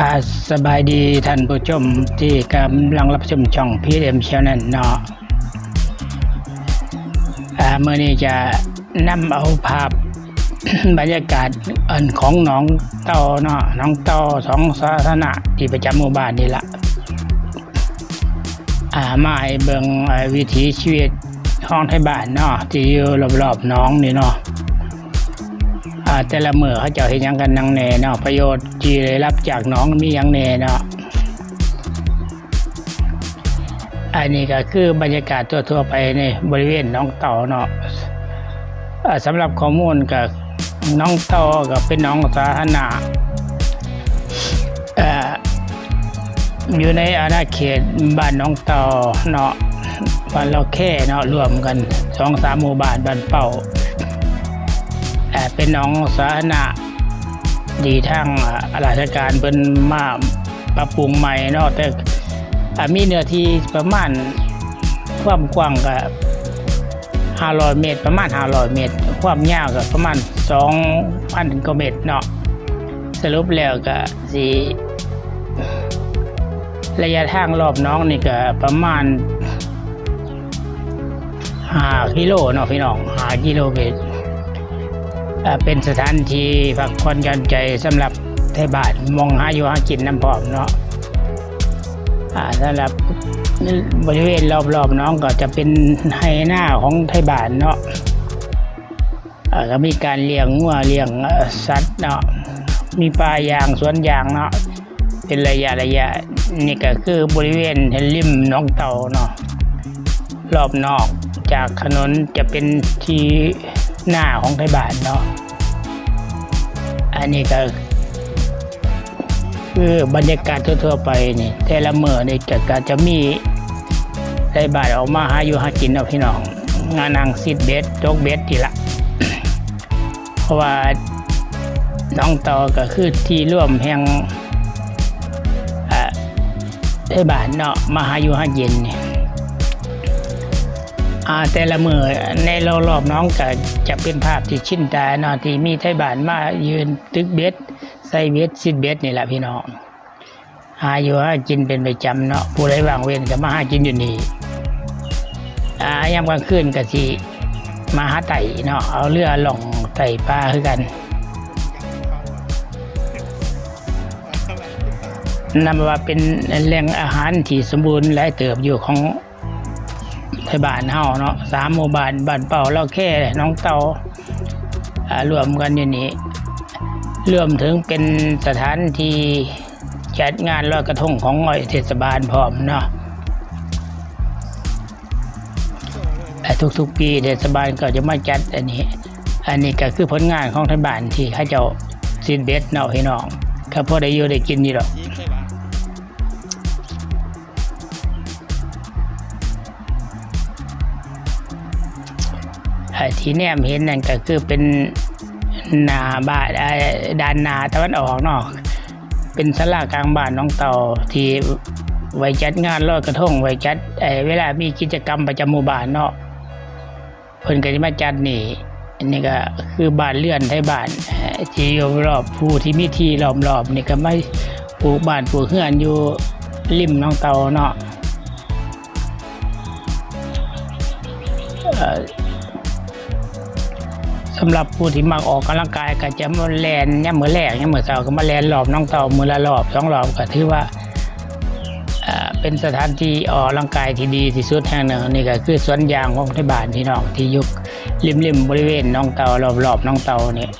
อาสบายดีท่านผู้ชมที่กำลังรับชมช่องพีเอ็มชแนลเนาะอาเมื่อนี้จะนำเอาภาพบรรยากาศอันของหนองเต้าเนาะหนองเต้าสองสาธารณะที่ประจำหมู่บ้านนี่ละอามาให้เบิงวิถีชีวิตห้องไทยบ้านเนาะที่อยู่รอบๆน้องนี่เนาะ แต่ละเมือเขาเจะเห็นยังกันนังแน่เนาะประโยชน์ที่ได้รับจากน้องมียังแน่เนาะอันนี้ก็คือบรรยากาศทั่วๆไปในบริเวณน้องเต่าเนาะสำหรับข้อมูลกับน้องเต่าก็เป็นน้องสาธารณะอยู่ในอาณาเขตบ้านน้องเต่าเนาะบ้านเราแค่เนาะรวมกันสองสามหมู่บ้านบ้านเป่า เอ่เป็นน้องสาธารณะดีทั้งราชการเป็นมาปรับปรุงใหม่เนาะแต่อ่ามีเนื้อที่ประมาณความกว้างก็500 เมตร ประมาณ 500 เมตร ความยาวก็ประมาณ 2,000กว่าเมตรเนาะสรุปแล้วก็สิระยะทางรอบน้องนี่ก็ประมาณ5กิโลเนาะพี่น้อง5กิโลเมตร เป็นสถานที่พักผ่อนหย่อนใจสำหรับไทยบ้านมองหาอยู่หากินน้ำพร้อมเนาะสำหรับบริเวณรอบๆน้องก็จะเป็นไฮหน้าของไทยบ้านเนาะก็มีการเลี้ยงงัวเลี้ยงสัตว์เนาะมีปลายางสวนยางเนาะเป็นระยะระยะนี่ก็คือบริเวณริมน้องเต่าเนาะรอบนอกจากถนนจะเป็นที่ หน้าของไทยบ้านเนาะ อันนี้ก็คือบรรยากาศทั่วๆไปนี่แต่ละเมื่อนี่จะก็จะมีไทยบ้านออกมาหาอยู่หากินเอาพี่น้อง งานนางซิดเบสโจกเบสทีละเพราะว่าน้องต่อก็คือที่ร่วมแห่งไทยบ้านเนาะมาหาอยู่หากินนี่อ่า แต่ละมือในรอบรอบๆน้องก็จะเป็นภาพที่ชินตาเนาะที่มีไทยบ้านมายืนตึกเบ็ดใส่เบ็ดซิดเบ็ดนี่แหละพี่น้องหาอยู่หากินเป็นประจำเนาะผู้ใดวางเว้นก็มาหากินอยู่นี่อายามกลางคืนก็สิมาหาไต่เนาะเอาเรือล่องไต่ปลาคือกันนำว่าเป็นแหล่งอาหารที่สมบูรณ์หลายเติบอยู่ของ ไทยบ้านเฮาเนาะสามหมู่บ้านบ้านเป่าเล่าแค่น้องเตาอ่ารวมกันอยู่นี่รวมถึงเป็นสถานที่จัดงานลอยกระทงของอ้อยเทศบาลพร้อมเนาะแต่ทุกๆปีเทศบาลก็จะมาจัดอันนี้ อันนี้ก็คือผลงานของไทยบ้านที่เขาเจ้าซินเบสเนาะพี่น้องก็พอได้อยู่ได้กินนี่หรอก ที่แนมเห็นนั่นก็คือเป็นนาบ้านอ่าด้านนาตะวันออกเนาะเป็นศาลากลางบ้านน้องเต่าที่ไว้จัดงานลอยกระทงไว้จัดเวลามีกิจกรรมประจำหมู่บ้านเนาะเพิ่นก็จะมาจัดนี่อันนี้ก็คือบ้านเรือนไทยบ้านที่อยู่รอบผู้ที่มีที่ล้อมรอบนี่ก็ไม่ปลูกบ้านปลูกเฮือนอยู่ริมน้องเต่าเนาะ สำหรับผู้ที่มักออกกำลังกายก็จะมาแลนเนี่ยมือแรกย่ยมือเสาก็มาแลนรอบน้องเต่ามือละรอบสองรอบก็ถือว่าเป็นสถานที่ออกกำลังกายที่ดีที่สุดแห่งหนึ่งนี่ก็คือสวนยางของที่บ้านพี่น้องที่ยุคริมริมๆบริเวณน้องเต่ารอบๆน้องเต่านี่ย